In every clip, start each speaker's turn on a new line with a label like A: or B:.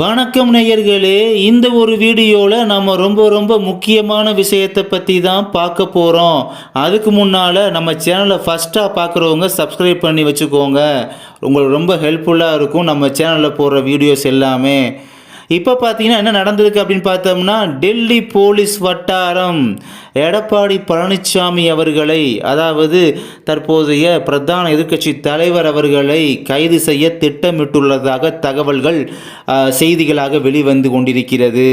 A: வணக்கம் நேயர்களே இந்த ஒரு வீடியோவில் நம்ம ரொம்ப ரொம்ப முக்கியமான விஷயத்தை பற்றி தான் பார்க்க போகிறோம் அதுக்கு முன்னால் நம்ம சேனலை ஃபஸ்ட்டாக பார்க்குறவங்க சப்ஸ்கிரைப் பண்ணி வச்சுக்கோங்க. உங்களுக்கு ரொம்ப ஹெல்ப்ஃபுல்லாக இருக்கும் நம்ம சேனலில் போடுற வீடியோஸ் எல்லாமே. இப்போ பார்த்தீங்கன்னா என்ன நடந்திருக்கு அப்படின்னு பார்த்தோம்னா டெல்லி போலீஸ் வட்டாரம் எடப்பாடி பழனிசாமி அவர்களை அதாவது தற்போதைய பிரதான எதிர்க்கட்சி தலைவர் அவர்களை கைது செய்ய திட்டமிட்டுள்ளதாக தகவல்கள் செய்திகளாக வெளிவந்து கொண்டிருக்கிறது.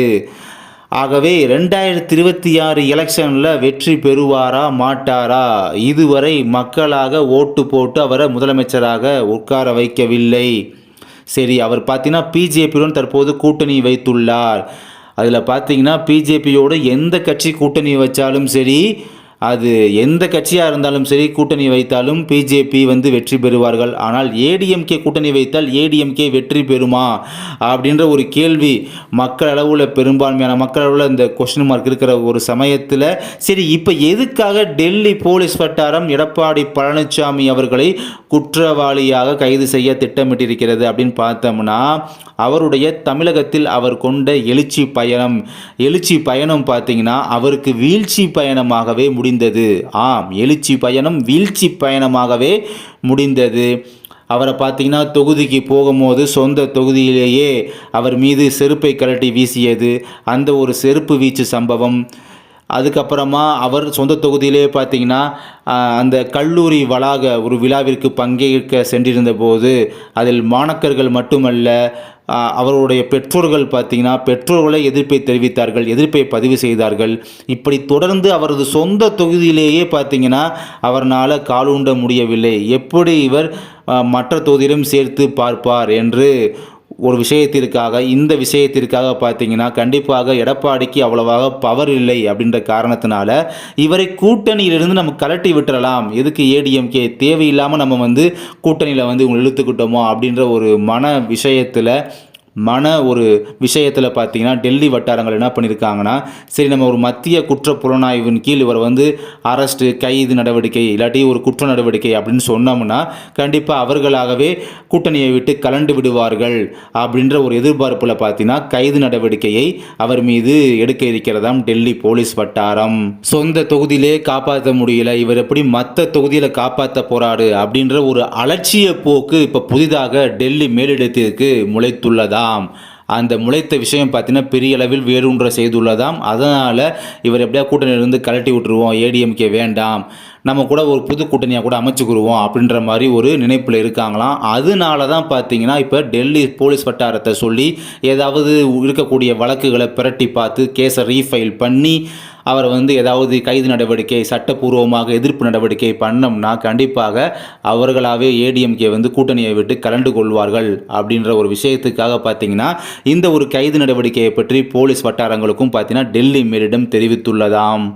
A: ஆகவே ரெண்டாயிரத்தி இருபத்தி ஆறு எலெக்ஷனில் வெற்றி பெறுவாரா மாட்டாரா? இதுவரை மக்களாக ஓட்டு போட்டு அவரை முதலமைச்சராக உட்கார வைக்கவில்லை. சரி அவர் பார்த்தீங்கன்னா பிஜேபியுடன் தற்போது கூட்டணி வைத்துள்ளார். அதில் பார்த்தீங்கன்னா பிஜேபியோடு எந்த கட்சி கூட்டணி வச்சாலும் சரி அது எந்த கட்சியாக இருந்தாலும் சரி கூட்டணி வைத்தாலும் பிஜேபி வந்து வெற்றி பெறுவார்கள். ஆனால் ஏடிஎம்கே கூட்டணி வைத்தால் ஏடிஎம்கே வெற்றி பெறுமா? அப்படின்ற ஒரு கேள்வி மக்கள் அளவில் பெரும்பான்மையான மக்கள் அளவில் இந்த கொஸ்டின் மார்க் இருக்கிற ஒரு சமயத்தில். சரி இப்போ எதுக்காக டெல்லி போலீஸ் வட்டாரம் எடப்பாடி பழனிசாமி அவர்களை குற்றவாளியாக கைது செய்ய திட்டமிட்டிருக்கிறது அப்படின்னு பார்த்தோம்னா அவருடைய தமிழகத்தில் அவர் கொண்ட எழுச்சி பயணம். எழுச்சி பயணம் பார்த்தீங்கன்னா அவருக்கு வீழ்ச்சி பயணமாகவே முடிந்தது. ஆம் எழுச்சி பயணம் வீழ்ச்சி பயணமாகவே முடிந்தது. அவரை பார்த்தீங்கன்னா தொகுதிக்கு போகும்போது சொந்த தொகுதியிலேயே அவர் மீது செருப்பை கழட்டி வீசியது. அந்த ஒரு செருப்பு வீச்சு சம்பவம். அதுக்கப்புறமா அவர் சொந்த தொகுதியிலே பார்த்தீங்கன்னா அந்த கல்லூரி வளாக ஒரு விழாவிற்கு பங்கேற்க சென்றிருந்த போது அதில் மாணக்கர்கள் மட்டுமல்ல அவருடைய பெற்றோர்கள் பார்த்தீங்கன்னா பெற்றோர்களை எதிர்ப்பை தெரிவித்தார்கள் எதிர்ப்பை பதிவு செய்தார்கள். இப்படி தொடர்ந்து அவரது சொந்த தொகுதியிலேயே பார்த்தீங்கன்னா அவர்னால் காலூண்ட முடியவில்லை. எப்படி இவர் மற்ற தொகுதியிலும் சேர்த்து பார்ப்பார் என்று ஒரு விஷயத்திற்காக இந்த விஷயத்திற்காக பார்த்தீங்கன்னா கண்டிப்பாக எடப்பாடிக்கு அவ்வளவாக பவர் இல்லை அப்படின்ற காரணத்தினால இவரை கூட்டணியிலிருந்து நம்ம கலட்டி விட்டுறலாம். எதுக்கு ஏடிஎம்கே தேவையில்லாமல் நம்ம வந்து கூட்டணியில் வந்து இவங்களை இழுத்துக்கிட்டோமோ அப்படின்ற ஒரு மன விஷயத்தில் மன ஒரு விஷயத்தில் பார்த்தீங்கன்னா டெல்லி வட்டாரங்கள் என்ன பண்ணியிருக்காங்கன்னா சரி நம்ம ஒரு மத்திய குற்ற புலனாய்வின் கீழ் இவர் வந்து அரெஸ்ட்டு கைது நடவடிக்கை இல்லாட்டி ஒரு குற்ற நடவடிக்கை அப்படின்னு சொன்னோம்னா கண்டிப்பாக அவர்களாகவே கூட்டணியை விட்டு கலண்டு விடுவார்கள் அப்படின்ற ஒரு எதிர்பார்ப்பில் பார்த்தீங்கன்னா கைது நடவடிக்கையை அவர் மீது எடுக்க இருக்கிறதாம் டெல்லி போலீஸ் வட்டாரம். சொந்த தொகுதியிலே காப்பாற்ற முடியல இவர் எப்படி மற்ற தொகுதியில் காப்பாற்ற போறாரு அப்படின்ற ஒரு அலட்சிய போக்கு இப்போ புதிதாக டெல்லி மேலிடத்திற்கு முளைத்துள்ளதா? முளைத்துள்ளதாம் அந்த முளைத்த விஷயம் பார்த்தீங்கன்னா பெரிய அளவில் வேரூன்ற செய்துள்ளதாம். அதனால் இவர் எப்படியா கூட்டணியிலிருந்து கலட்டி விட்டுருவோம். ஏடிஎம்கே வேண்டாம். நம்ம கூட ஒரு புது கூட்டணியாக கூட அமைச்சுக்குருவோம் அப்படின்ற மாதிரி ஒரு நினைப்பில் இருக்காங்களாம். அதனால தான் பார்த்தீங்கன்னா இப்போ டெல்லி போலீஸ் வட்டாரத்தை சொல்லி ஏதாவது இருக்கக்கூடிய வழக்குகளை பிரட்டி பார்த்து கேஸை ரீஃபைல் பண்ணி அவரை வந்து ஏதாவது கைது நடவடிக்கை சட்டப்பூர்வமாக எதிர்ப்பு நடவடிக்கை பண்ணோம்னா கண்டிப்பாக அவர்களாகவே ஏடிஎம்கே வந்து கூட்டணியை விட்டு கலந்து கொள்வார்கள் அப்படின்ற ஒரு விஷயத்துக்காக பார்த்தீங்கன்னா இந்த ஒரு கைது நடவடிக்கையை பற்றி போலீஸ் வட்டாரங்களுக்கும் பார்த்தீங்கன்னா டெல்லி மேலிடம் தெரிவித்துள்ளதாம்.